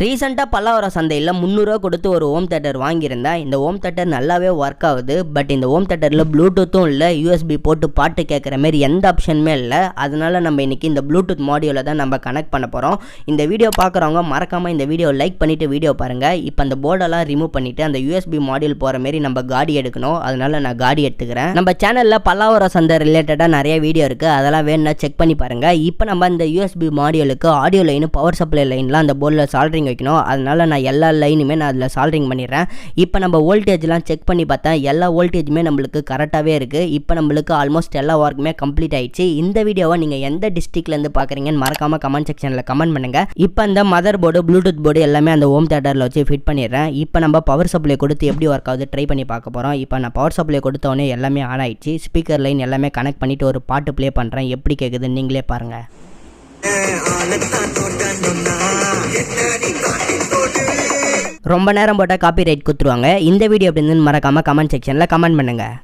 ரீசெண்டாக பல்லாவரம் சந்தையில் முந்நூறுரூவா கொடுத்து ஒரு ஹோம் தேட்டர் வாங்கியிருந்தேன் இந்த ஹோம் தேட்டர் நல்லாவே ஒர்க் ஆகுது. பட் இந்த ஹோம் தேட்டரில் ப்ளூடூத்தும் இல்லை யூஎஸ்பி போட்டு பாட்டு கேட்குற மாதிரி எந்த ஆப்ஷனுமே இல்லை. அதனால் நம்ம இன்னைக்கு இந்த ப்ளூடூத் மாடியூலை தான் நம்ம கனெக்ட் பண்ண போகிறோம் இந்த வீடியோ பார்க்குறவங்க மறக்காமல் இந்த வீடியோ லைக் பண்ணிவிட்டு வீடியோ பாருங்கள் இப்போ அந்த போர்டெல்லாம் ரிமூவ் பண்ணிவிட்டு அந்த யூஎஸ்பி மாடியூல் போகிற மாரி நம்ம காடி எடுக்கணும். அதனால் நான் காடி எடுத்துக்கிறேன். நம்ம சேனலில் பல்லாவரம் சந்தை ரிலேட்டடாக நிறைய வீடியோ இருக்குது அதெல்லாம் வேணும்னா செக் பண்ணி பாருங்கள் இப்போ நம்ம இந்த யூஎஸ்பி மாடியூலுக்கு ஆடியோ லைன் பவர் சப்ளை லைன்லாம் அந்த போர்டில் சால்ட்ரிங் வைக்கணும். அதனால நான் எல்லா லைனுமே நான் அதில் சால்ட்ரிங் பண்ணிடுறேன். இப்போ நம்ம வோல்டேஜ்லாம் செக் பண்ணி பார்த்தேன் எல்லா வோல்டேஜுமே நம்மளுக்கு கரெக்டாகவே இருக்குது இப்போ நம்மளுக்கு ஆல்மோஸ்ட் எல்லா ஒர்க்குமே கம்ப்ளீட் ஆயிடுச்சு. இந்த வீடியோவை நீங்கள் எந்த டிஸ்ட்ரிக்ட்லேருந்து பார்க்குறீங்கன்னு மறக்காமல் கமெண்ட் செக்ஷனில் கமெண்ட் பண்ணுங்கள் இப்போ அந்த மதர் போர்டு ப்ளூடூத் போர்டு எல்லாமே அந்த ஹோம் தேட்டரில் வச்சு ஃபிட் பண்ணிடுறேன். இப்போ நம்ம பவர் சப்ளை கொடுத்து எப்படி ஒர்க் ஆகுது ட்ரை பண்ணி பார்க்க போகிறோம் இப்போ நான் பவர் சப்ளை கொடுத்தவொடனே எல்லாமே ஆன் ஆயிடுச்சு. ஸ்பீக்கர் லைன் எல்லாமே கனெக்ட் பண்ணிவிட்டு ஒரு பாட்டு ப்ளே பண்ணுறேன் எப்படி கேட்குதுன்னு நீங்களே பாருங்கள் ரொம்ப நேரம் போட்டால் காப்பி ரைட் கொடுத்துருவாங்க இந்த வீடியோ அப்படி இருந்துன்னு மறக்காமல் கமெண்ட் செக்ஷனில் கமெண்ட் பண்ணுங்கள்